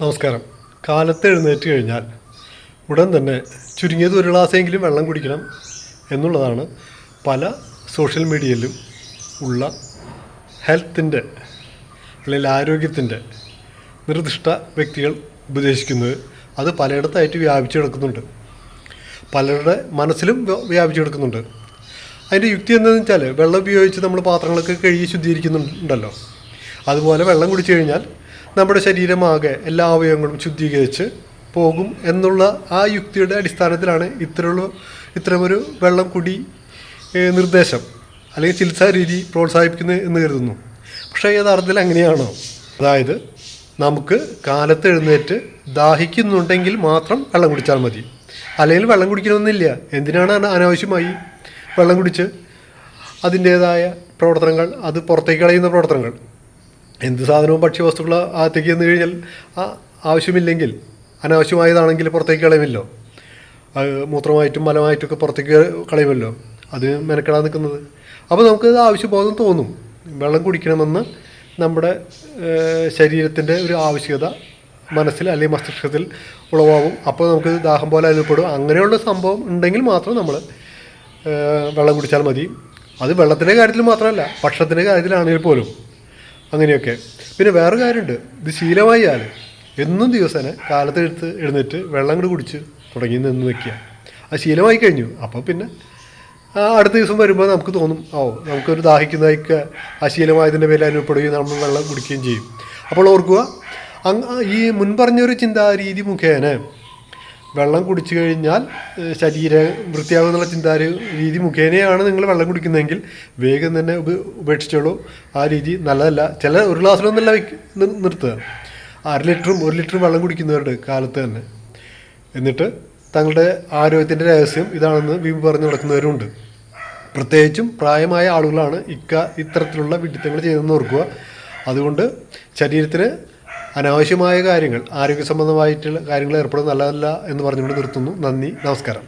നമസ്കാരം. കാലത്ത് എഴുന്നേറ്റ് കഴിഞ്ഞാൽ ഉടൻ തന്നെ ചുരുങ്ങിയത് ഒരു ഗ്ലാസ്സെങ്കിലും വെള്ളം കുടിക്കണം എന്നുള്ളതാണ് പല സോഷ്യൽ മീഡിയയിലും ഉള്ള ഹെൽത്തിന്റെ അല്ലെങ്കിൽ ആരോഗ്യത്തിന്റെ നിർദ്ദിഷ്ട വ്യക്തികൾ ഉപദേശിക്കുന്നത്. അത് പലയിടത്തായിട്ട് വ്യാപിച്ചു കിടക്കുന്നുണ്ട്. പലരുടെ മനസ്സിലും വ്യ- വ്യാപിച്ചു കിടക്കുന്നുണ്ട്. അതിന്റെ യുക്തി എന്താണെന്ന് വെച്ചാൽ വെള്ളം ഉപയോഗിച്ച് നമ്മൾ പാത്രങ്ങളൊക്കെ കഴുകി ശുദ്ധീകരിക്കുന്നുണ്ടല്ലോ. അതുപോലെ വെള്ളം കുടിച്ചു കഴിഞ്ഞാൽ നമ്മുടെ ശരീരമാകെ എല്ലാ അവയവങ്ങളും ശുദ്ധീകരിച്ച് പോകും എന്നുള്ള ആ യുക്തിയുടെ അടിസ്ഥാനത്തിലാണ് ഇത്തരമുള്ള ഇത്തരമൊരു വെള്ളം കുടി നിർദ്ദേശം അല്ലെങ്കിൽ ചികിത്സാ രീതി പ്രോത്സാഹിപ്പിക്കുന്നത് എന്ന് കരുതുന്നു. പക്ഷേ യഥാർത്ഥത്തിൽ അങ്ങനെയാണോ? അതായത് നമുക്ക് കാലത്ത് എഴുന്നേറ്റ് ദാഹിക്കുന്നുണ്ടെങ്കിൽ മാത്രം വെള്ളം കുടിച്ചാൽ മതി. അല്ലെങ്കിൽ വെള്ളം കുടിക്കണമെന്നില്ല. എന്തിനാണ് അന- അനാവശ്യമായി വെള്ളം കുടിച്ച് അതിന്റേതായ പ്രവർത്തനങ്ങൾ അത് പുറത്തേക്ക് കളയുന്ന പ്രവർത്തനങ്ങൾ? എന്ത് സാധനവും ഭക്ഷ്യവസ്തുക്കൾ അകത്തേക്ക് ചെന്ന് കഴിഞ്ഞാൽ ആ ആവശ്യമില്ലെങ്കിൽ അനാവശ്യമായതാണെങ്കിൽ പുറത്തേക്ക് കളയുമല്ലോ. മൂത്രമായിട്ടും മലമായിട്ടൊക്കെ പുറത്തേക്ക് കളയുമല്ലോ. അത് മെനക്കെടാൻ നിൽക്കുന്നത്. അപ്പോൾ നമുക്ക് ആവശ്യബോധം തോന്നും. വെള്ളം കുടിക്കണമെന്ന് നമ്മുടെ ശരീരത്തിന്റെ ഒരു ആവശ്യകത മനസ്സിൽ അല്ലെങ്കിൽ മസ്തിഷ്കത്തിൽ ഉളവാകും. അപ്പോൾ നമുക്ക് ദാഹം പോലെ അനുഭവപ്പെടും. അങ്ങനെയുള്ള സംഭവം ഉണ്ടെങ്കിൽ മാത്രം നമ്മൾ വെള്ളം കുടിച്ചാൽ മതി. അത് വെള്ളത്തിന്റെ കാര്യത്തിൽ മാത്രമല്ല ഭക്ഷണത്തിന്റെ കാര്യത്തിലാണെങ്കിൽ പോലും. അങ്ങനെയൊക്കെ. പിന്നെ വേറെ കാര്യമുണ്ട്. ഇത് ശീലമായാൽ എന്നും ദിവസേന കാലത്ത് എടുത്ത് എഴുന്നേറ്റ് വെള്ളം കൂടി കുടിച്ച് തുടങ്ങി നിന്ന് വെക്കുക ആ ശീലമായി കഴിഞ്ഞു. അപ്പോൾ പിന്നെ അടുത്ത ദിവസം വരുമ്പോൾ നമുക്ക് തോന്നും ഓ നമുക്കൊരു ദാഹിക്കുന്നതായിക്ക ആ ശീലമായതിന്റെ പേരിൽ അനുഭവപ്പെടുകയും നമ്മൾ വെള്ളം കുടിക്കുകയും ചെയ്യും. അപ്പോൾ ഓർക്കുക ഈ മുൻപറഞ്ഞൊരു ചിന്താരീതി മുഖേന വെള്ളം കുടിച്ചു കഴിഞ്ഞാൽ ശരീരം വൃത്തിയാകുമെന്നുള്ള ചിന്താ രീതി മുഖേനയാണ് നിങ്ങൾ വെള്ളം കുടിക്കുന്നതെങ്കിൽ വേഗം തന്നെ ഉപ ഉപേക്ഷിച്ചോളൂ. ആ രീതി നല്ലതല്ല. ചില ഒരു ഗ്ലാസ്സിലൊന്നല്ല നിർത്തുക. അര ലിറ്ററും ഒരു ലിറ്ററും വെള്ളം കുടിക്കുന്നവരുടെ കാലത്ത് തന്നെ. എന്നിട്ട് തങ്ങളുടെ ആരോഗ്യത്തിന്റെ രഹസ്യം ഇതാണെന്ന് വീമ്പ് പറഞ്ഞു നടക്കുന്നവരുണ്ട്. പ്രത്യേകിച്ചും പ്രായമായ ആളുകളാണ് ഇക്ക ഇത്തരത്തിലുള്ള വിഡിത്തങ്ങൾ ചെയ്തെന്ന് ഓർക്കുക. അതുകൊണ്ട് ശരീരത്തിന് അനാവശ്യമായ കാര്യങ്ങൾ ആരോഗ്യ സംബന്ധമായിട്ടുള്ള കാര്യങ്ങൾ ഏർപ്പെടുന്നത് നല്ലതല്ല എന്ന് പറഞ്ഞുകൊണ്ട് നിർത്തുന്നു. നന്ദി. നമസ്കാരം.